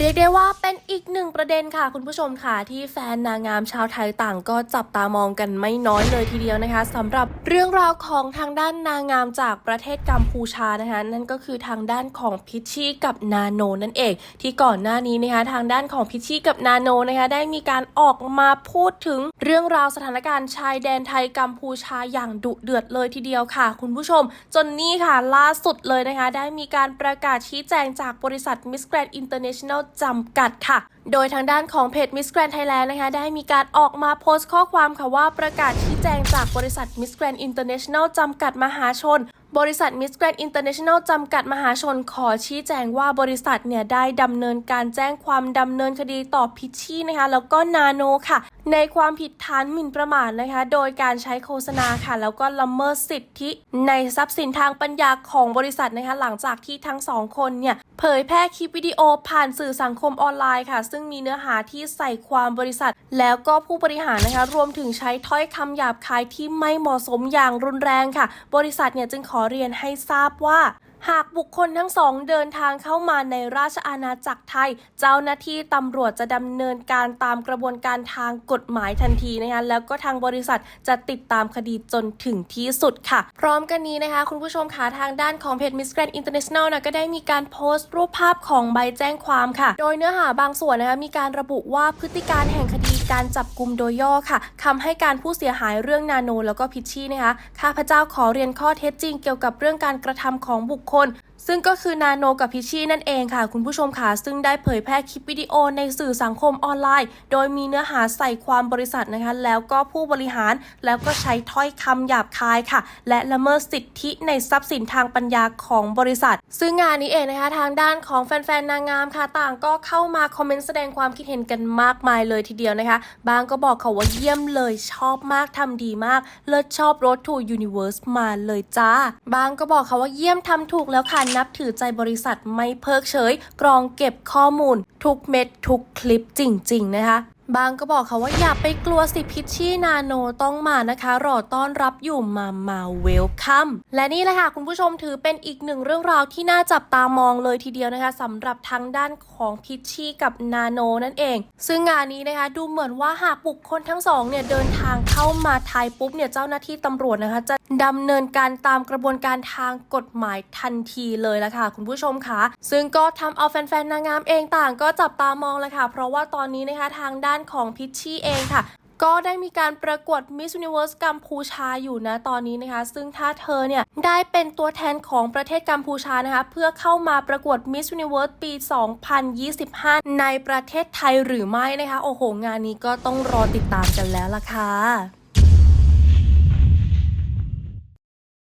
เรียกได้ว่าเป็นอีกหนึ่งประเด็นค่ะ คุณผู้ชมค่ะ ที่แฟนนางงามชาวไทยต่างก็จับตามองกันไม่น้อยเลยทีเดียวนะคะสำหรับเรื่องราวของทางด้านนางงามจากประเทศกัมพูชานะคะ นั่นก็คือทางด้านของพิชชี่กับนาโนนั่นเอง ที่ก่อนหน้านี้นะคะทางด้านของพิชชี่กับนาโนนะคะได้มีการออกมาพูดถึงเรื่องราวสถานการณ์ชายแดนไทยกัมพูชาอย่างดุเดือดเลยทีเดียวค่ะ คุณผู้ชม จนนี่ค่ะล่าสุดเลยนะคะ ได้มีการประกาศชี้แจงจากบริษัท Miss Grand International จำกัดค่ะ โดยทางด้านของเพจ Miss Grand Thailand นะคะ ได้มีการออกมาโพสต์ข้อความค่ะว่าประกาศชี้แจงจากบริษัท Miss Grand International จำกัดมหาชนบริษัท Miss Grand International จำกัดมหาชนขอชี้แจงว่าบริษัทเนี่ยได้ดำเนินการแจ้งความดำเนินคดีต่อพิชชี่นะคะ แล้วก็นาโนค่ะ ในความผิดฐานหมิ่นประมาทนะคะ โดยการใช้โฆษณาค่ะ แล้วก็ละเมิดสิทธิ ในทรัพย์สินทางปัญญาของบริษัทนะคะ หลังจากที่ทั้งสองคนเนี่ย เผยแพร่คลิปวิดีโอผ่านสื่อสังคมออนไลน์ค่ะ ซึ่งมีเนื้อหาที่ใส่ความบริษัท แล้วก็ผู้บริหารนะคะ รวมถึงใช้ถ้อยคำหยาบคายที่ไม่เหมาะสมอย่างรุนแรงค่ะ บริษัทเนี่ยจึงขอเรียนให้ทราบว่า หากบุคคลทั้งสองเดินทางเข้ามาในราชอาณาจักรไทย เจ้าหน้าที่ตำรวจจะดำเนินการตามกระบวนการทางกฎหมายทันทีนะคะแล้วก็ทางบริษัทจะติดตามคดีจนถึงที่สุดค่ะ พร้อมกันนี้นะคะ คุณผู้ชมคะทางด้านของเพจ Miss Grand International นะก็ได้มีการโพสต์รูปภาพของใบแจ้งความค่ะ โดยเนื้อหาบางส่วนนะคะมีการระบุว่าพฤติการแห่งคดี การจับกลุ่มโดยย่อค่ะคำให้การผู้เสียหายเรื่องนาโน แล้วก็พิชชี่นะคะข้าพเจ้าขอเรียนข้อเท็จจริงเกี่ยวกับเรื่องการกระทำของบุคคลซึ่งก็คือนาโนกับพิชชี่นั่นเองค่ะ คุณผู้ชมค่ะ ซึ่งได้เผยแพร่คลิปวิดีโอในสื่อสังคมออนไลน์ โดยมีเนื้อหาใส่ความบริษัทนะคะ แล้วก็ผู้บริหารแล้วก็ใช้ถ้อยคำหยาบคายค่ะ และละเมิดสิทธิในทรัพย์สินทางปัญญาของบริษัทซึ่งงานนี้เองนะคะทางด้านของแฟนๆนางงามค่ะต่างก็เข้ามาคอมเมนต์แสดงความคิดเห็นกันมากมายเลยทีเดียวนะคะ บางก็บอกเขาว่าเยี่ยมเลยชอบมากทำดีมาก เลิศชอบ Road to Universe มาเลยจ้า บางก็บอกเขาว่าเยี่ยมทำถูกแล้วค่ะนับถือใจบริษัทไม่เพิกเฉย กรองเก็บข้อมูล ทุกเม็ดทุกคลิปจริง ๆ นะคะ บางก็บอกเขาว่าอย่าไปกลัวสิพิชชี่นาโนต้องมานะคะ รอต้อนรับอยู่มามาเวลคัมและนี่แหละค่ะคุณผู้ชมถือเป็นอีกหนึ่งเรื่องราวที่น่าจับตามองเลยทีเดียวนะคะสำหรับทางด้านของพิชชี่กับนาโนนั่นเอง ซึ่งงานนี้นะคะดูเหมือนว่าหากบุคคลทั้งสองเนี่ยเดินทางเข้ามาไทยปุ๊บเนี่ยเจ้าหน้าที่ตำรวจนะคะจะ ดำเนินการตามกระบวนการทางกฎหมายทันทีเลยละค่ะ คุณผู้ชมคะซึ่งก็ทำเอาแฟนๆนางงามเองต่างก็จับตามองเลยค่ะ เพราะว่าตอนนี้นะคะทางด้านของพิชชี่เองค่ะก็ได้มีการประกวด Miss Universe กัมพูชาอยู่นะตอนนี้นะคะ ซึ่งถ้าเธอเนี่ย ได้เป็นตัวแทนของประเทศกัมพูชานะคะ เพื่อเข้ามาประกวด Miss Universe ปี 2025 ในประเทศไทยหรือไม่นะคะ โอ้โห งานนี้ก็ต้องรอติดตามกันแล้วล่ะค่ะ